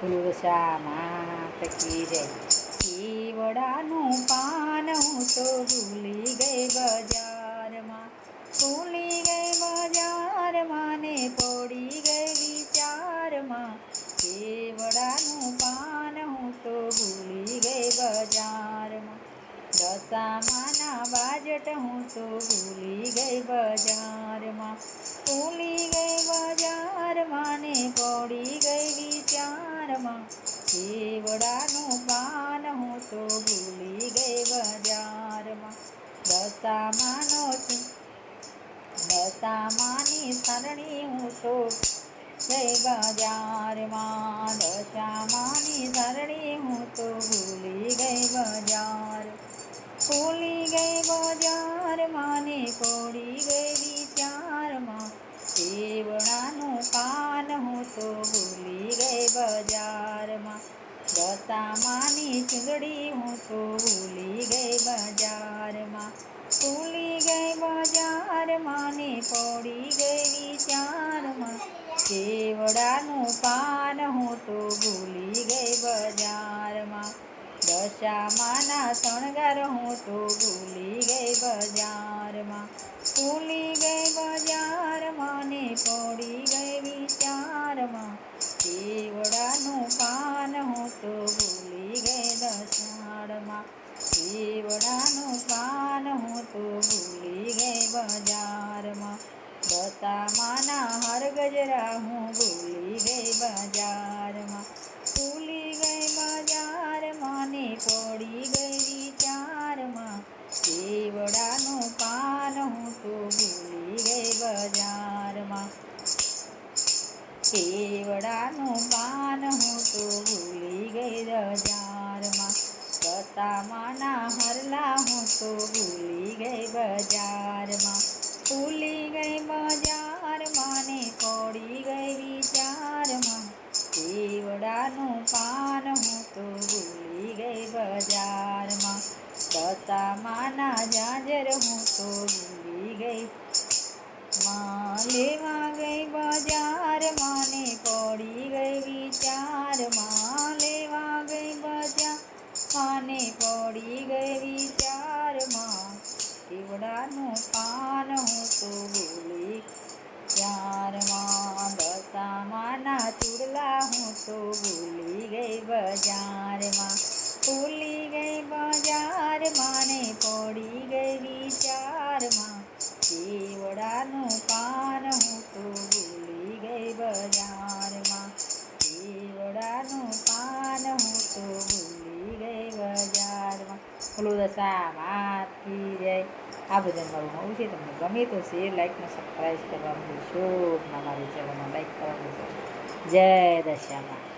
પુરુષા માત કી જય કેવડાનું પાન હું તો ભૂલી ગઈ બજારમાં. ભૂલી ગઈ બજારમાં ને પડી ગઈ વિચારમાં. કેવડાનું પાન હું તો ભૂલી ગઈ બજારમાં. દશામાના બાજટ હું તો ભૂલી ગઈ બજારમાં. ભૂલી ગઈ બજારમાં ને પડી ગઈ વિચારમાં. કેવડાનું પાન હું તો ભૂલી ગઈ બજારમાં. દશામાનો છું. દશામાની સરણી હું તો ગઈ બજારમાં. દશામાની સરણી હું તો ભૂલી ગઈ દશામાની ચૂંદડી હું ભૂલી ગઈ બજારમાં. ભૂલી ગઈ બજારમાં ને પડી ગઈ વિચારમાં. કેવડાનું પાન હું તો ભૂલી ગઈ બજારમાં. દશામાના શણગાર હું તો ગજરા હું ભૂલી ગઈ બજારમાં, ભૂલી ગઈ બજારમાં ને પડી ગઈ વિચારમાં. કેવડાનું પાન હું તો ભૂલી ગઈ બજારમાં. કેવડાનું પાન હું તો ભૂલી ગઈ બજારમાં. દશામાના હરલા હું તો ભૂલી ગઈ બજારમાં. કેવડાનું પાન હું તો ભૂલી ગઈ બજારમાં. બસામાના જાજર હું તો ભૂલી ગઈ. માં લેવા ગઈ બજારમાં ને પડી ગઈ વિચારમાં લેવા ગઈ બજારમાં ને પડી ગઈ વિચારમાં. કેવડાનું પાન હું તો ભૂલી બજારમાં ભૂલી ગઈ બજારમાં ને પડી ગઈ વિચારમાં કેવડાનું પાન હું તો ભૂલી ગઈ બજારમાં કેવડાનું પાન હું તો ભૂલી ગઈ બજારમાં બોલો દશા માથી જય. આ ભજન મારું નવું છે, તમને ગમે તો શેર લાઈક ને સબસ્ક્રાઈબ કરવાનું ભૂલશો મારી ચેનલમાં લાઈક કરવાનું જય દશામાં